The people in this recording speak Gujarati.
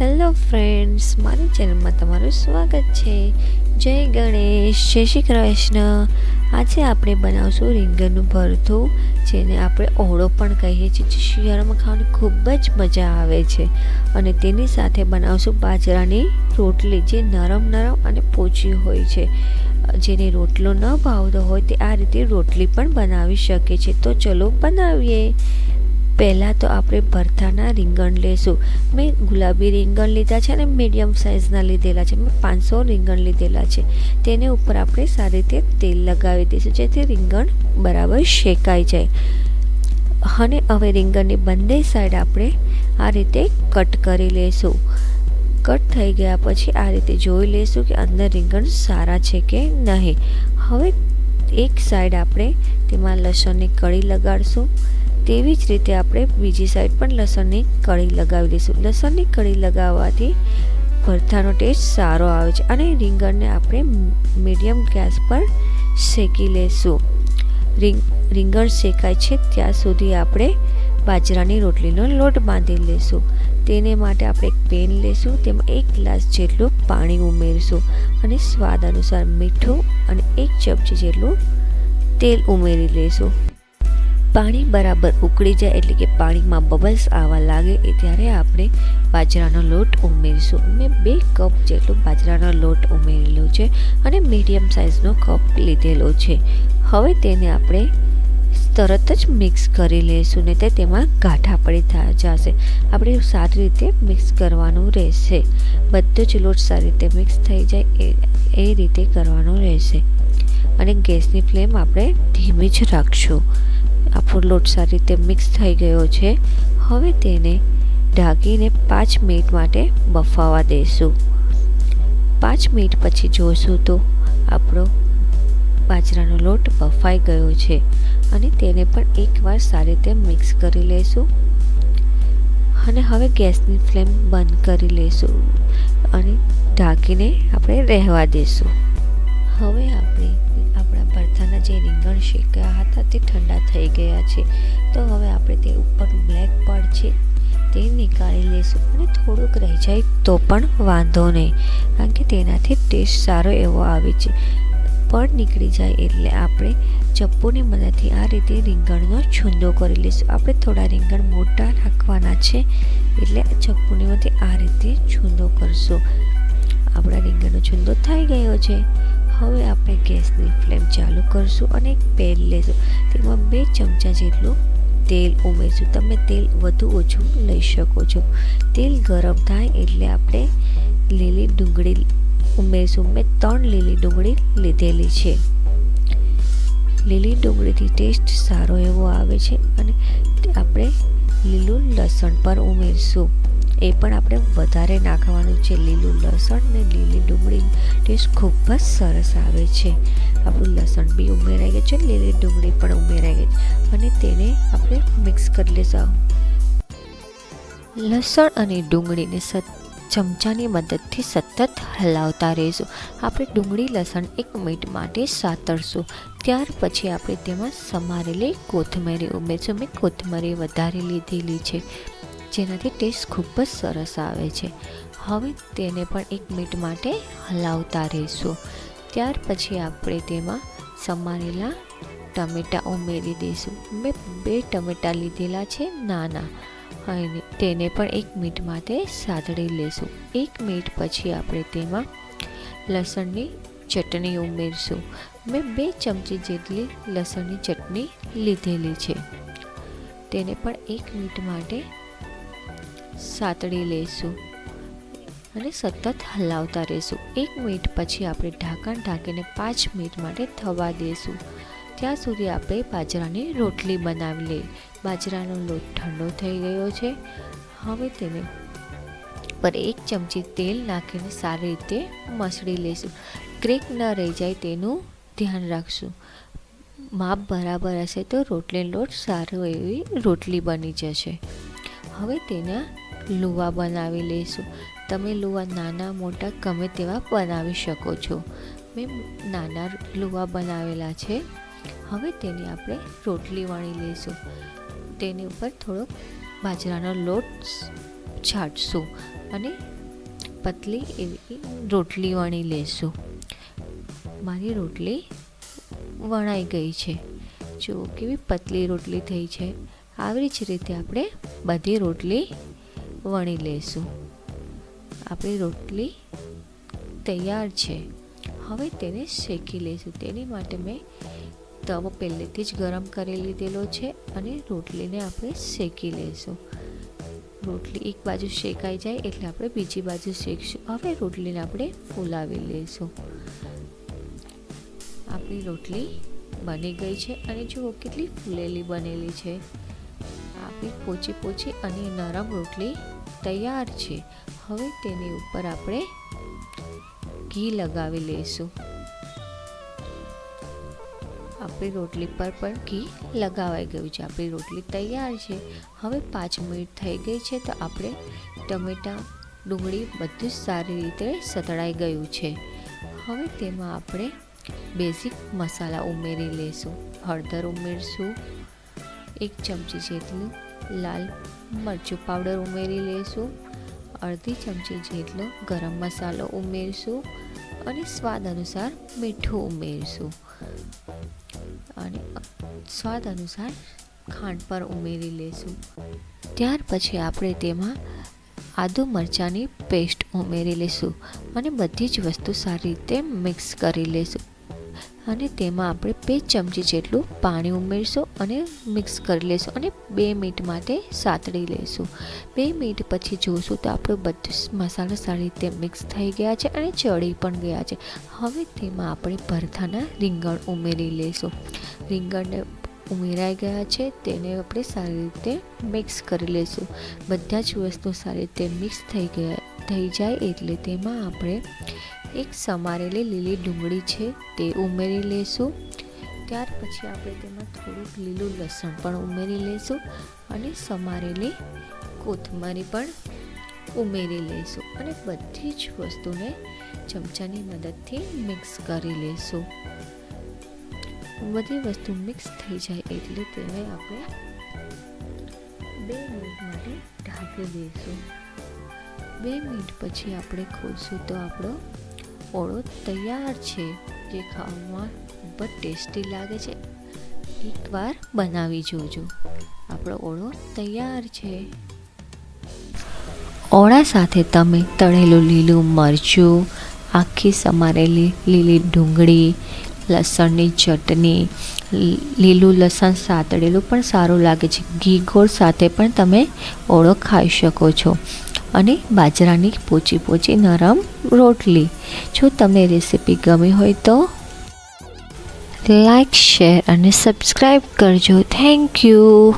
હેલો ફ્રેન્ડ્સ મારી ચેનલમાં તમારું સ્વાગત છે. જય ગણેશ, જય શ્રી કૃષ્ણ. આજે આપણે બનાવશું રીંગણનું ભરથું, જેને આપણે ઓળો પણ કહીએ છીએ, જે શિયાળામાં ખાવાની ખૂબ જ મજા આવે છે. અને તેની સાથે બનાવશું બાજરાની રોટલી, જે નરમ નરમ અને પોચી હોય છે. જેને રોટલો ન ભાવતો હોય, તે આ રીતે રોટલી પણ બનાવી શકે છે. તો ચલો બનાવીએ. પહેલાં તો આપણે ભરથાના રીંગણ લેશું. મેં ગુલાબી રીંગણ લીધા છે અને મીડિયમ સાઇઝના લીધેલા છે. મેં પાંચસો રીંગણ લીધેલા છે. તેને ઉપર આપણે સારી રીતે તેલ લગાવી દઈશું, જેથી રીંગણ બરાબર શેકાઈ જાય. અને હવે રીંગણની બંને સાઈડ આપણે આ રીતે કટ કરી લઈશું કટ થઈ ગયા પછી આ રીતે જોઈ લઈશું કે અંદર રીંગણ સારા છે કે નહીં. હવે એક સાઈડ આપણે તેમાં લસણની કળી લગાડશું. તેવી જ રીતે આપણે બીજી સાઈડ પણ લસણની કળી લગાવી દઈશું. લસણની કળી લગાવવાથી ભરથાનો ટેસ્ટ સારો આવે છે અને રીંગણને આપણે મીડિયમ ગેસ પર શેકી લઈશું રીંગ, રીંગણ શેકાય છે ત્યાં સુધી આપણે બાજરાની રોટલીનો લોટ બાંધી લઈશું તેને માટે આપણે એક પેન લઈશું તેમાં એક ગ્લાસ જેટલું પાણી ઉમેરીશું અને સ્વાદ અનુસાર મીઠું અને એક ચમચી જેટલું તેલ ઉમેરી લઈશું પાણી બરાબર ઉકળી જાય એટલે કે પાણીમાં બબલ્સ આવવા લાગે એ ત્યારે આપણે બાજરાનો લોટ ઉમેરીશું. મેં બે કપ જેટલો બાજરાનો લોટ ઉમેરેલો છે અને મીડિયમ સાઇઝનો કપ લીધેલો છે. હવે તેને આપણે તરત જ મિક્સ કરી લઈશું ને તે તેમાં ગાંઠા પડી જશે. આપણે સારી રીતે મિક્સ કરવાનું રહેશે. બધો જ લોટ સારી રીતે મિક્સ થઈ જાય એ એ રીતે કરવાનું રહેશે. અને ગેસની ફ્લેમ આપણે ધીમી જ રાખશું. આપણો લોટ સારી રીતે મિક્સ થઈ ગયો છે. હવે તેને ઢાંકીને પાંચ મિનિટ માટે બફાવા દઈશું પાંચ મિનિટ પછી જોશું તો આપણો બાજરાનો લોટ બફાઈ ગયો છે અને તેને પણ એકવાર સારી રીતે મિક્સ કરી લઈશું અને હવે ગેસની ફ્લેમ બંધ કરી લઈશું અને ઢાંકીને આપણે રહેવા દઈશું હવે આપણા ભરથાના જે રીંગણ શેક્યા હતા તે ઠંડા થઈ ગયા છે. તો હવે આપણે તે ઉપર બ્લેક પડ છે, તે નીકાળી લઈશું અને થોડુંક રહી જાય તો પણ વાંધો નહીં, કારણ કે તેનાથી ટેસ્ટ સારો એવો આવે છે. પડ નીકળી જાય એટલે આપણે ચપ્પુની મદદથી આ રીતે રીંગણનો છૂંદો કરી લઈશું. આપણે થોડા રીંગણ મોટા રાખવાના છે, એટલે ચપ્પુની મદદથી આ રીતે છૂંદો કરશું. આપણા રીંગણનો છુંદો થઈ ગયો છે. હવે આપણે ગેસની ફ્લેમ ચાલુ કરશું અને એક પેન લેશું. તેમાં બે ચમચા જેટલું તેલ ઉમેરશું. તમે તેલ વધુ ઓછું લઈ શકો છો. તેલ ગરમ થાય એટલે આપણે લીલી ડુંગળી ઉમેરશું. મેં ત્રણ લીલી ડુંગળી લીધેલી છે. લીલી ડુંગળીથી ટેસ્ટ સારો એવો આવે છે અને આપણે લીલું લસણ પર ઉમેરશું. એ પણ આપણે વધારે નાખવાનું છે. લીલું લસણ ને લીલી ડુંગળી. ટેસ્ટ ખૂબ જ સરસ આવે છે. આપણું લસણ બી ઉમેરાઈ ગયું છે લીલી ડુંગળી પણ ઉમેરાઈ ગઈ છે. અને તેને આપણે મિક્સ કરી લઈશું લસણ અને ડુંગળીને સત ચમચાની મદદથી સતત હલાવતા રહીશું. આપણે ડુંગળી લસણ એક મિનિટ માટે સાતરશું. ત્યાર પછી આપણે તેમાં સમારેલી કોથમરી ઉમેરશું. મેં કોથમરી વધારે લીધેલી છે. જેનાથી ટેસ્ટ ખૂબ જ સરસ આવે છે. હવે તેને પણ એક મિનિટ માટે હલાવતા રહીશું. ત્યાર પછી આપણે તેમાં સમારેલા ટમેટાં ઉમેરી દઈશું. મેં બે ટમેટાં લીધેલા છે નાના. અને તેને પણ એક મિનિટ માટે સાતળી લઈશું એક મિનિટ પછી આપણે તેમાં લસણની ચટણી ઉમેરશું. મેં બે ચમચી જેટલી લસણની ચટણી લીધેલી છે. તેને પણ એક મિનિટ માટે સાતળી લઈશું અને સતત હલાવતા રહીશું. એક મિનિટ પછી આપણે ઢાંકણ ઢાંકીને પાંચ મિનિટ માટે થવા દઈશું ત્યાં સુધી આપણે બાજરાની રોટલી બનાવી લઈએ. બાજરાનો લોટ ઠંડો થઈ ગયો છે. હવે તેને પર એક ચમચી તેલ નાખીને સારી રીતે મસળી લઈશું ક્રેક ન રહી જાય તેનું ધ્યાન રાખશું. માપ બરાબર હશે તો રોટલી લોટ સારો એવી રોટલી બની જશે. હવે તેના લુવા બનાવી લઈશું. તમે લુવા નાના, મોટા ગમે તેવા બનાવી શકો છો. મેં નાના લુવા બનાવેલા છે. હવે તેની આપણે રોટલી વણી લઈશું. તેની ઉપર થોડોક બાજરાનો લોટ છાંટશું અને પતલી એવી રોટલી વણી લઈશું. મારી રોટલી વણાઈ ગઈ છે. જો કેવી પતલી રોટલી થઈ છે. આવી જ રીતે આપણે બધી રોટલી વણી લઈશું. આપણી રોટલી તૈયાર છે. હવે તેને શેકી લઈશું. તેની માટે મેં તવો પહેલેથી જ ગરમ કરી લીધેલો છે અને રોટલીને આપણે શેકી લઈશું. રોટલી એક બાજુ શેકાઈ જાય એટલે આપણે બીજી બાજુ શેકશું. હવે રોટલીને આપણે ફૂલાવી લઈશું. આપણી રોટલી બની ગઈ છે અને જુઓ કેટલી ફૂલેલી બનેલી છે. આપણી પોચી પોચી અને નરમ રોટલી તૈયાર છે. હવે તેની ઉપર આપણે ઘી લગાવી લઈશું. આપણી રોટલી પર પણ ઘી લગાવાઈ ગયું છે. આપણી રોટલી તૈયાર છે. હવે પાંચ મિનિટ થઈ ગઈ છે તો આપણે ટમેટાં, ડુંગળી બધું જ સારી રીતે સતળાઈ ગયું છે. હવે તેમાં આપણે બેઝિક મસાલા ઉમેરી લઈશું. હળદર ઉમેરશું. એક ચમચી જેટલું લાલ મરચું પાવડર ઉમેરી લઈશું અડધી ચમચી જેટલો ગરમ મસાલો ઉમેરશું અને સ્વાદ અનુસાર મીઠું ઉમેરશું. અને સ્વાદ અનુસાર ખાંડ પર ઉમેરી લઈશું ત્યાર પછી આપણે તેમાં આદુ મરચાંની પેસ્ટ ઉમેરી લઈશું અને બધી જ વસ્તુ સારી રીતે મિક્સ કરી લઈશું અને તેમાં આપણે બે ચમચી જેટલું પાણી ઉમેરશું અને મિક્સ કરી લઈશું અને બે મિનિટ માટે સાતળી લઈશું બે મિનિટ પછી જોઈશું તો આપણો બધું, મસાલો સારી રીતે મિક્સ થઈ ગયા છે અને ચડી પણ ગયા છે. હવે તેમાં આપણે ભરથાના રીંગણ ઉમેરી લઈશું રીંગણને ઉમેરાઈ ગયા છે તેને આપણે સારી રીતે મિક્સ કરી લઈશું બધા જ વસ્તુ સારી રીતે મિક્સ થઈ ગયા, થઈ જાય એટલે તેમાં આપણે એક સમારેલી લીલી ડુંગળી છે, તે ઉમેરી લઈશું ત્યાર પછી આપણે તેમાં થોડુંક લીલું લસણ પણ ઉમેરી લઈશું અને સમારેલી કોથમરી પણ ઉમેરી લઈશું અને બધી જ વસ્તુને ચમચાની મદદથી મિક્સ કરી લઈશું બધી વસ્તુ મિક્સ થઈ જાય એટલે તેને આપણે બે મિનિટ માટે ઢાંકી દઈશું. બે મિનિટ પછી આપણે ખોલશું તો આપણો ઓળો તૈયાર છે. જે ખાવામાં ખૂબ જ ટેસ્ટી લાગે છે. એકવાર બનાવી જોજો. આપણો ઓળો તૈયાર છે. ઓળા સાથે તમે તળેલું લીલું મરચું, આખી સમારેલી લીલી ડુંગળી, લસણની ચટણી, લીલું લસણ સાતળેલું પણ સારું લાગે છે. ઘી ગોળ સાથે પણ તમે ઓળો ખાઈ શકો છો. અને બાજરાની પોચી પોચી નરમ રોટલી. જો તમને રેસીપી ગમી હોય તો લાઈક, શેર અને સબસ્ક્રાઈબ કરજો. Thank you.